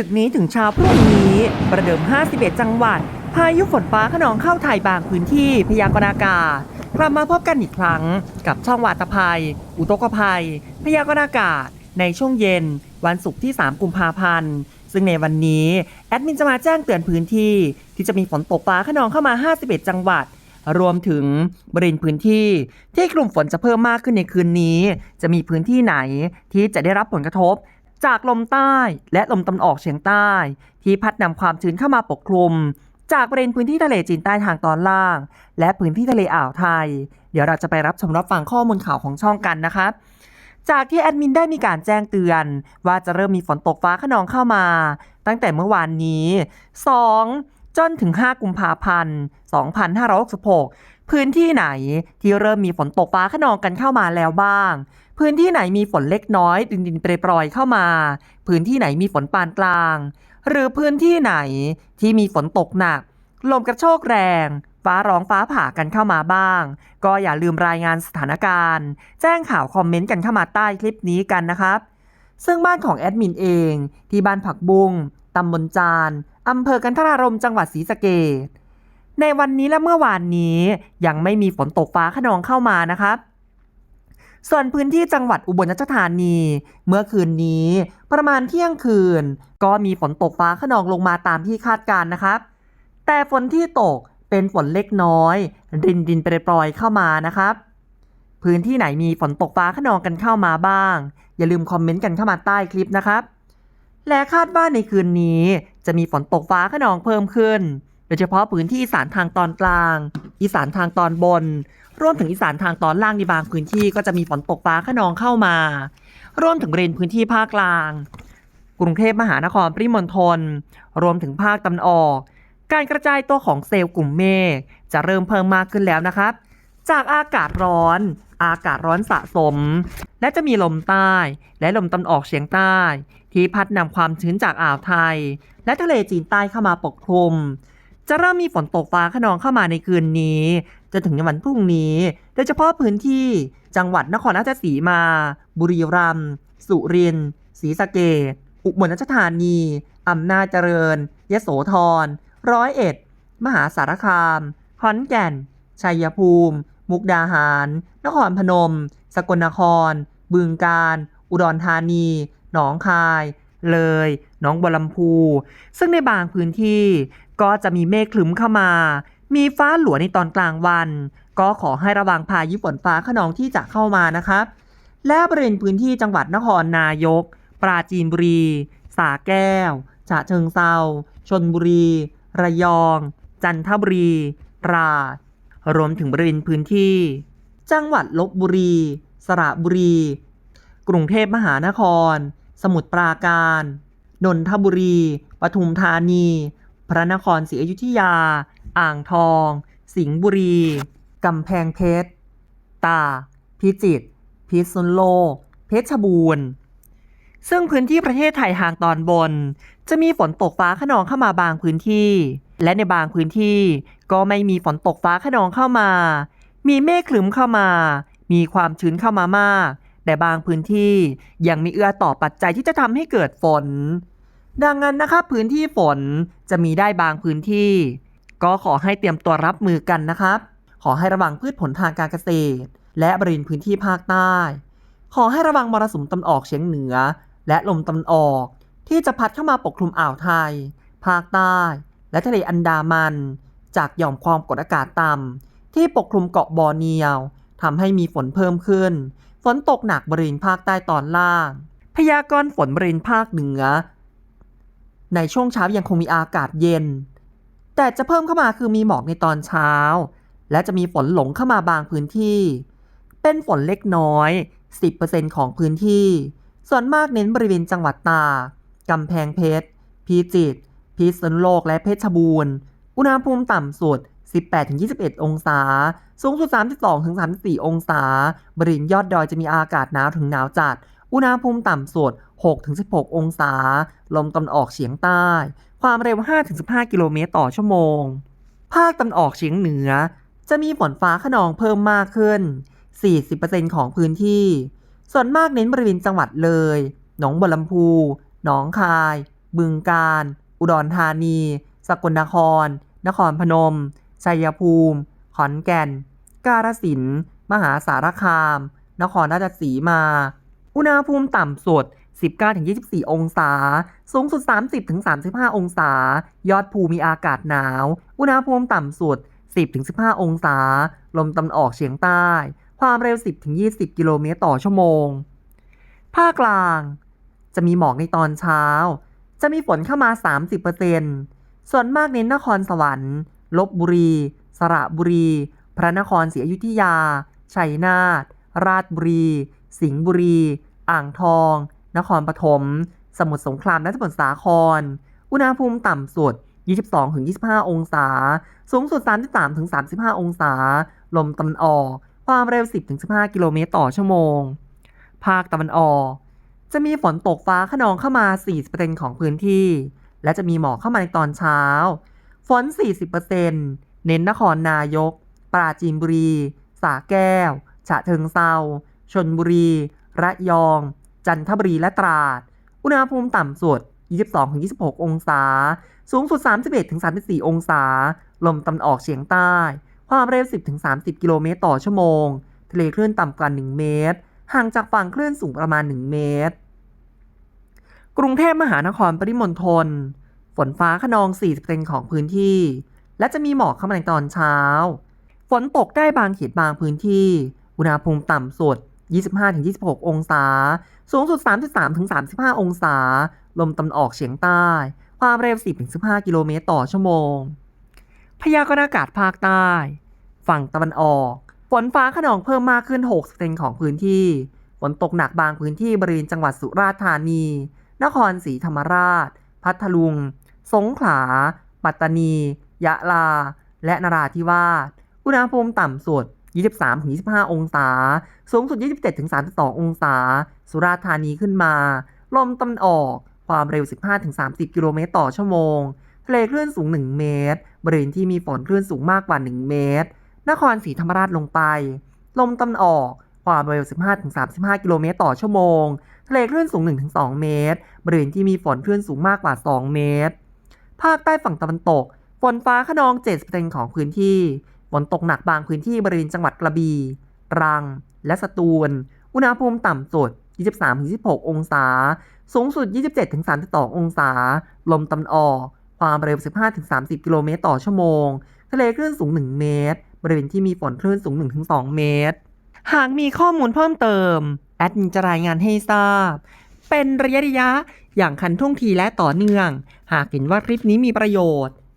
ดึกนี้ถึงเช้าพรุ่งนี้ ประเดิม 51 จังหวัด พายุฝนฟ้าขนองเข้าไทยบางพื้นที่พยากรณ์อากาศ กลับมาพบกันอีกครั้ง กับช่องวาตภัย อุทกภัย พยากรณ์อากาศ ในช่วงเย็น วันศุกร์ที่ 3 กุมภาพันธ์ ซึ่งในวันนี้ แอดมินจะมาแจ้งเตือนพื้นที่ ที่จะมีฝนตกฟ้าขนองเข้ามา 51 จังหวัดรวมถึงบริเวณพื้นที่ที่กลุ่มฝนจะเพิ่มมากขึ้นในคืนนี้ จะมีพื้นที่ไหนที่จะได้รับผลกระทบ จากลมใต้และลมตะวันออกเฉียงใต้ ที่พัดนำความชื้นเข้ามาปกคลุม จากบริเวณพื้นที่ทะเลจีนใต้ทางตอนล่าง และพื้นที่ทะเลอ่าวไทย เดี๋ยวเราจะไปรับชมรับฟังข้อมูลข่าวของช่องกันนะครับจากที่แอดมินได้มีการแจ้งเตือน ว่าจะเริ่มมีฝนตกฟ้าขนองเข้ามา ตั้งแต่เมื่อวานนี้ 2 จนถึง 5 กุมภาพันธ์ 2566 พื้นที่ไหนที่เริ่มมีฝนตกฟ้าขนองกันเข้ามาแล้วบ้าง พื้นที่ไหนมีฝนเล็กน้อย ดินดินเปรยๆเข้ามา พื้นที่ไหนมีฝนปานกลาง หรือพื้นที่ไหนที่มีฝนตกหนัก ลมกระโชกแรง ฟ้าร้องฟ้าผ่ากันเข้ามาบ้าง ก็อย่าลืมรายงานสถานการณ์ แจ้งข่าวคอมเมนต์กันเข้ามาใต้คลิปนี้กันนะครับ ซึ่งบ้านของแอดมินเอง ที่บ้านผักบุ้งตำบลจานอำเภอกันทรารมจังหวัดศรีสะเกษในวันนี้และเมื่อวานนี้ยังไม่มีฝนตกฟ้าขนองเข้ามานะครับ ส่วนพื้นที่จังหวัดอุบลราชธานี เมื่อคืนนี้ประมาณเที่ยงคืน ก็มีฝนตกฟ้าขนองลงมาตามที่คาดการนะครับ แต่ฝนที่ตกเป็นฝนเล็กน้อย ดินดินเปรยเข้ามานะครับ พื้นที่ไหนมีฝนตกฟ้าขนองกันเข้ามาบ้าง อย่าลืมคอมเมนต์กันเข้ามาใต้คลิปนะครับ และคาดว่าในคืนนี้จะมีฝนตกฟ้าขนองเพิ่มขึ้น ดยเฉพาะพื้นที่อีสานทางตอนกลาง อีสานทางตอนบน รวมถึงอีสานทางตอนล่างในบางพื้นที่ก็จะมีฝนตกฟ้าขนองเข้ามา รวมถึงบริเวณพื้นที่ภาคกลาง กรุงเทพมหานครปริมณฑล รวมถึงภาคตะวันออก การกระจายตัวของเซลล์กลุ่มเมฆจะเริ่มเพิ่มมากขึ้นแล้วนะครับ จากอากาศร้อน อากาศร้อนสะสม และจะมีลมใต้ และลมตะวันออกเฉียงใต้ ที่พัดนำความชื้นจากอ่าวไทย และทะเลจีนใต้เข้ามาปกคลุม จะเริ่มมีฝนตกฟ้าขนองเข้ามาในคืนนี้จนถึงในวันพรุ่งนี้ โดยเฉพาะพื้นที่จังหวัดนครราชสีมา บุรีรัมย์สุรินทร์ศรีสะเกษอุบลราชธานี อำนาจเจริญ ยโสธร ร้อยเอ็ด มหาสารคามขอนแก่น ชัยภูมิ มุกดาหาร นครพนม สกลนคร บึงกาฬ อุดรธานี หนองคาย เลย หนองบัวลำพู ซึ่งในบางพื้นที่ ก็จะมีเมฆคลึ้มเข้ามา มีฟ้าหลัวในตอนกลางวัน ก็ขอให้ระวังพายุฝนฟ้าขนองที่จะเข้ามานะครับ และบริเวณพื้นที่จังหวัดนครนายก ปราจีนบุรี สาแก้ว ฉะเชิงเซาชนบุรี ระยอง จันทบุรีตราดรวมถึงบริเวณพื้นที่ จังหวัดลบบุรี สระบุรี กรุงเทพมหานคร สมุทรปราการ นนทบุรี ปทุมธานี พระนครศรีอยุธยา อ่างทอง สิงห์บุรี กำแพงเพชร ตาก พิจิตร พิษณุโลก เพชรบูรณ์ ซึ่งพื้นที่ประเทศไทยทางตอนบน จะมีฝนตกฟ้าขนองเข้ามาบางพื้นที่ และในบางพื้นที่ก็ไม่มีฝนตกฟ้าขนองเข้ามา มีเมฆคลึ้มเข้ามา มีความชื้นเข้ามามาก แต่บางพื้นที่ยังม่เอื้อต่อปัจจัยที่จะทำให้เกิดฝน ดังนั้นนะครับพื้นที่ฝนจะมีได้บางพื้นที่ ก็ขอให้เตรียมตัวรับมือกันนะครับ ขอให้ระวังพืชผลทางการเกษตร และบริเวณพื้นที่ภาคใต้ ขอให้ระวังมรสุมตะวันออกเฉียงเหนือ และลมตะวันออก ที่จะพัดเข้ามาปกคลุมอ่าวไทย ภาคใต้ และทะเลอันดามัน จากหย่อมความกดอากาศต่ำที่ปกคลุมเกาะบอร์เนียวทำให้มีฝนเพิ่มขึ้น ฝนตกหนักบริเวณภาคใต้ตอนล่าง พยากรณ์ฝนบริเวณภาคเหนือ ในช่วงเช้ายังคงมีอากาศเย็น แต่จะเพิ่มเข้ามาคือมีหมอกในตอนเช้า และจะมีฝนหลงเข้ามาบางพื้นที่ เป็นฝนเล็กน้อย 10%ของพื้นที่ ส่วนมากเน้นบริเวณจังหวัดตากกำแพงเพชร พิจิตร พิษณุโลก และเพชรบูรณ์ อุณหภูมิต่ำสุด 18-21 องศา สูงสุด 32-34 องศา บริเวณยอดดอยจะมีอากาศหนาวถึงหนาวจัด อุณหภูมิต่ำสุด 6-16 องศา ลมตะวันออกเฉียงใต้ ความเร็ว 5-15 กิโลเมตรต่อชั่วโมง ภาคตะวันออกเฉียงเหนือ จะมีฝนฟ้าขนองเพิ่มมากขึ้น 40%ของพื้นที่ ส่วนมากเน้นบริเวณจังหวัดเลย หนองบัวลำพู หนองคาย บึงกาฬ อุดรธานี สกลนคร นครพนม ชัยภูมิ ขอนแก่น กาฬสินธุ์ มหาสารคาม นครราชสีมา อุณหภูมิต่ำสุด 19-24 องศา สูงสุด 30-35 องศา ยอดภูมีอากาศหนาว อุณหภูมิต่ำสุด 10-15 องศา ลมตะวันออกเฉียงใต้ ความเร็ว 10-20 กิโลเมตรต่อชั่วโมง ภาคกลาง จะมีหมอกในตอนเช้า จะมีฝนเข้ามา 30%ส่วนมากเน้นนครสวรรค์ ลบบุรี สระบุรี พระนครศรีอยุธยา ชัยนาท ราชบุรี สิงห์บุรี อ่างทอง นครปฐม สมุทรสงครามและสมุทรสาคร อุณหภูมิต่ำสุด 22-25 องศา สูงสุด 33-35 องศา ลมตะวันออก ความเร็ว 10-15 กิโลเมตรต่อชั่วโมง ภาคตะวันออก จะมีฝนตกฟ้าขนองเข้ามา 40%ของพื้นที่ และจะมีหมอกเข้ามาในตอนเช้า ฝน 40%เน้นนครนายก ปราจีนบุรีสระแก้ว ฉะเชิงเซา ชนบุรี ระยอง จันทบุรีและตราด อุณหภูมิต่ำสุด 22-26 องศา สูงสุด 31-34 องศา ลมตะวันออกเฉียงใต้ ความเร็ว 10-30 กิโลเมตรต่อชั่วโมง ทะเลคลื่นต่ำกว่า 1 เมตร ห่างจากฝั่งคลื่นสูงประมาณ 1 เมตร กรุงเทพมหานครปริมณฑล ฝนฟ้าขนอง 40%ของพื้นที่ และจะมีหมอกเข้ามาในตอนเช้า ฝนตกได้บางเขตบางพื้นที่ อุณหภูมิต่ำสุด 25-26 องศา สูงสุด 33-35 องศา ลมตะวันออกเฉียงใต้ ความเร็ว 10-15 กิโลเมตรต่อชั่วโมง พยากรณ์อากาศภาคใต้ ฝั่งตะวันออก ฝนฟ้าขนองเพิ่มมากขึ้น60%ของพื้นที่ ฝนตกหนักบางพื้นที่บริเวณจังหวัดสุราษฎร์ธานี นครศรีธรรมราช พัทลุง สงขลา ปัตตานี ยะลา และนราธิวาส อุณหภูมิต่ำสุด 23-25 องศา สูงสุด 27-32 องศา สุราษฎร์ธานีขึ้นมา ลมตะวันออก ความเร็ว 15-30 กิโลเมตรต่อชั่วโมง ทะเลคลื่นสูง 1 เมตร บริเวณที่มีฝนคลื่นสูงมากกว่า 1 เมตร นครศรีธรรมราชลงไป ลมตะวันออก ความเร็ว 15-35 กิโลเมตรต่อชั่วโมง ทะเลคลื่นสูง 1-2 เมตร บริเวณที่มีฝนคลื่นสูงมากกว่า 2 เมตร ภาคใต้ฝั่งตะวันตก ฝนฟ้าขนอง 7%ของพื้นที่ ฝนตกหนักบางพื้นที่บริเวณจังหวัดกระบี่ตรัง และสตูล อุณหภูมิต่ำสุด 23-26 องศา สูงสุด 27-32 องศา ลมตะวันออก ความเร็ว 15-30 กิโลเมตรต่อชั่วโมง ทะเลคลื่นสูง 1 เมตร บริเวณที่มีฝนคลื่นสูง 1-2 เมตร หากมีข้อมูลเพิ่มเติม แอดมินจะรายงานให้ทราบ เป็นระยะระยะ อย่างคันท่วงทีและต่อเนื่อง หากเห็นว่าคลิปนี้มีประโยชน์